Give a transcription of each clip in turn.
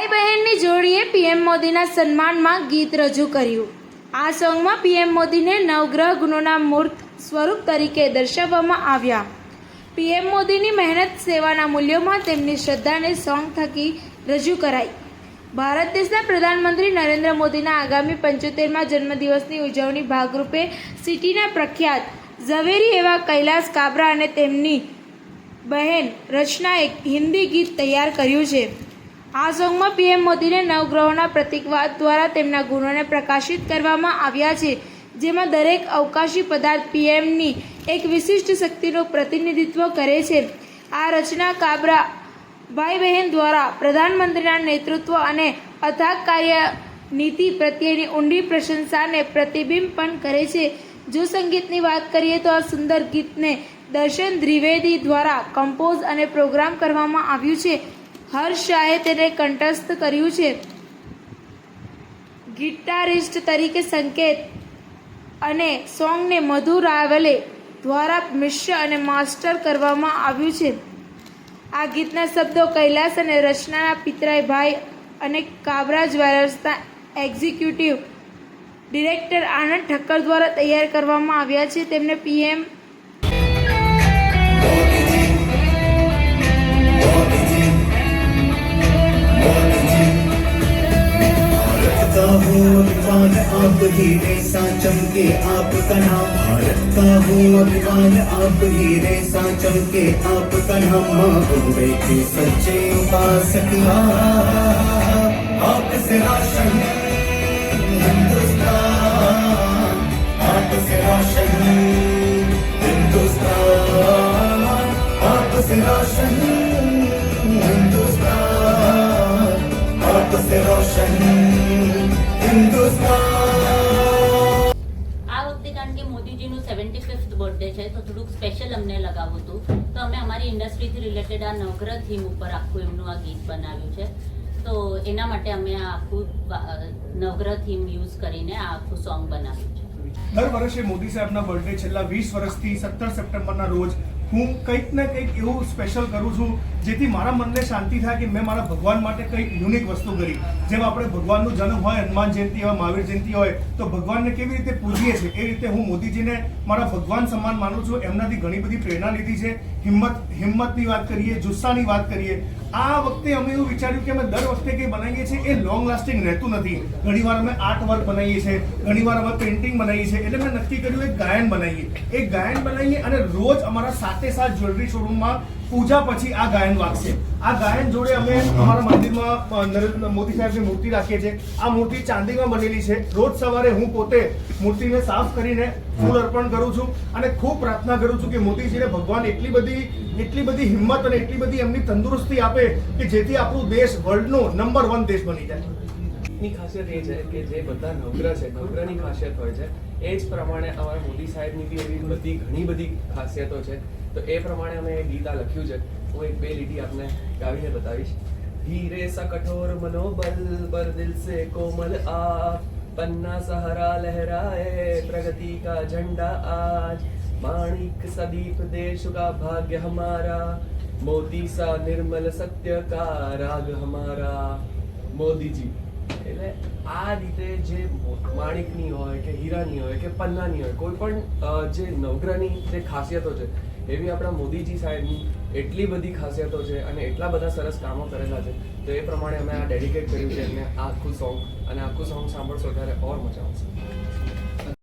ભાઈ બહેનની જોડીએ પીએમ મોદીના સન્માનમાં ગીત રજૂ કર્યું. આ સોંગમાં પીએમ મોદીને નવગ્રહ ગુણોના મૂર્ત સ્વરૂપ તરીકે દર્શાવવામાં આવ્યા. પીએમ મોદીની મહેનત સેવાના મૂલ્યોમાં તેમની શ્રદ્ધાને સોંગ થકી રજૂ કરાઈ. ભારત દેશના પ્રધાનમંત્રી નરેન્દ્ર મોદીના આગામી પંચોતેરમાં જન્મદિવસની ઉજવણી ભાગરૂપે સિટીના પ્રખ્યાત ઝવેરી એવા કૈલાસ કાબરા અને તેમની બહેન રચના એક હિન્દી ગીત તૈયાર કર્યું છે. આ સોંગમાં પીએમ મોદીને નવગ્રહોના પ્રતિકવાદ દ્વારા તેમના ગુણોને પ્રકાશિત કરવામાં આવ્યા છે, જેમાં દરેક અવકાશી પદાર્થ પીએમની એક વિશિષ્ટ શક્તિનું પ્રતિનિધિત્વ કરે છે. આ રચના કાબરા ભાઈ બહેન દ્વારા પ્રધાનમંત્રીના નેતૃત્વ અને અથાગ કાર્ય નીતિ પ્રત્યેની ઊંડી પ્રશંસાને પ્રતિબિંબ પણ કરે છે. જો સંગીતની વાત કરીએ તો આ સુંદર ગીતને દર્શન દ્વિવેદી દ્વારા કમ્પોઝ અને પ્રોગ્રામ કરવામાં આવ્યું છે. હર્ષ શાહે તેને કંઠસ્થ કર્યું છે. ગિટારિસ્ટ તરીકે સંકેત અને સોંગને મધુ રાવલે દ્વારા મિશ્ર અને માસ્ટર કરવામાં આવ્યું છે. આ ગીતના શબ્દો કૈલાસ અને રચનાના પિતરાઈ ભાઈ અને કાબરા જ્વેલર્સના એક્ઝિક્યુટિવ ડિરેક્ટર આનંદ ઠક્કર દ્વારા તૈયાર કરવામાં આવ્યા છે. તેમને પીએમ आप ही रेसा चमके आपका नाम भारत का हो अभिमान आप ही रेसा चमके आपका नाम माँ बोले के सच्चे उपासक आप से राशन हिंदुस्तान आप से राशन हिंदुस्तान आप से राशन થોડુંક સ્પેશિયલ અમને લગાવવું હતું તો અમે અમારી ઇન્ડસ્ટ્રીથી રિલેટેડ આ નવગ્રહ થીમ ઉપર આખું એમનું આ ગીત બનાવ્યું છે. તો એના માટે અમે આ આખું નવગ્રહ થીમ યુઝ કરીને આ આખું સોંગ બનાવ્યું છે. દર વર્ષે મોદી સાહેબના બર્થડે છેલ્લા વીસ વર્ષથી સત્તર સપ્ટેમ્બરના રોજ હું કંઈક ને કંઈક એવું સ્પેશિયલ કરું છું, જેથી મારા મનને શાંતિ થાય કે મેં મારા ભગવાન માટે કંઈક યુનિક વસ્તુ કરી. જેમ આપણે ભગવાનનો જન્મ હોય, હનુમાન જયંતિ હોય, મહાવીર જયંતિ હોય, તો ભગવાનને કેવી રીતે પૂજીએ છીએ? એ રીતે હું મોદીજીને મારા ભગવાન સમાન માનું છું. એમનાથી ઘણી બધી પ્રેરણા લીધી છે. હિંમત, હિંમતની વાત કરીએ, જુસ્સાની વાત કરીએ આ વખતે અમે એવું વિચાર્યું કે અમે દર વખતે કંઈ બનાવીએ છીએ, એ લોંગ લાસ્ટિંગ રહેતું નથી. ઘણીવાર અમે આર્ટ વર્ક બનાવીએ છીએ ઘણીવાર અમે પેઇન્ટિંગ બનાવીએ છીએ. એટલે મેં નક્કી કર્યું એક ગાયન બનાવીએ. એ ગાયન બનાવીએ અને રોજ અમારા સાતે સાત જ્વેલરી શોરૂમમાં પૂજા પછી આ ગાયન વાગશે. આ ગાયન જોડે અમે અમારા મંદિરમાં નરેન્દ્ર, મોદી સાહેબની મૂર્તિ રાખીએ છીએ. આ મૂર્તિ ચાંદીમાં બનેલી છે. રોજ સવારે હું પોતે મૂર્તિને સાફ કરીને ફૂલ અર્પણ કરું છું અને ખૂબ પ્રાર્થના કરું છું કે મોદીજીને ભગવાન એટલી બધી એટલી બધી હિંમત અને એટલી બધી એમની તંદુરસ્તી આપે આપે કે જેથી આપણો દેશ વર્લ્ડનો નંબર વન દેશ બની જાય. ની ખાસિયત એ છે કે જે બધા નવગ્રહ છે, નવગ્રહની ખાસિયત હોય છે, એ જ પ્રમાણે અમારા મોદી સાહેબની બી એવી બધી ઘણી બધી ખાસિયતો છે. તો એ પ્રમાણે અમે ગીતા લખ્યું છે. હું એક બે લીટી આપને ગાવીને બતાવીશ. ધીરે સા કઠોર મનોબલ, પર દિલ સે કોમલ આ પન્ના સહારા લહેરાએ, પ્રગતિ કા ઝંડા આજ, માણિક સદીપ દેશ કા ભાગ્ય હમારા મોદી સા નિર્મલ સત્ય કા રાગ હમારા? મોદીજી. એટલે આ રીતે જે માણિકની હોય કે હીરાની હોય કે પન્નાની હોય, કોઈ પણ જે નવગ્રહની જે ખાસિયતો છે, એવી આપણા મોદીજી સાહેબની એટલી બધી ખાસિયતો છે અને એટલા બધા સરસ કામો કરેલા છે, તો એ પ્રમાણે અમે આ ડેડિકેટ કર્યું છે એમને આખું સોંગ અને આખું સોંગ સાંભળશો ત્યારે ઓર મજા આવશે.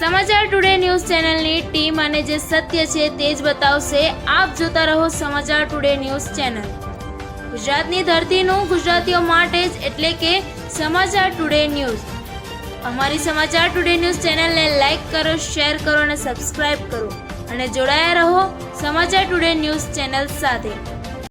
સમાચાર ટુડે ન્યૂઝ ચેનલની ટીમ અને જે સત્ય છે તે જ બતાવશે. આપ જોતા રહો સમાચાર ટુડે ન્યૂઝ ચેનલ. ગુજરાતની ધરતીનું ગુજરાતીઓ માટે જ એટલે કે સમાચાર ટુડે ન્યૂઝ. અમારી સમાચાર ટુડે ન્યૂઝ ચેનલને લાઈક કરો, શેર કરો અને સબસ્ક્રાઇબ કરો. અને જોડાયા રહો સમાચાર ટુડે ન્યૂઝ ચેનલ સાથે.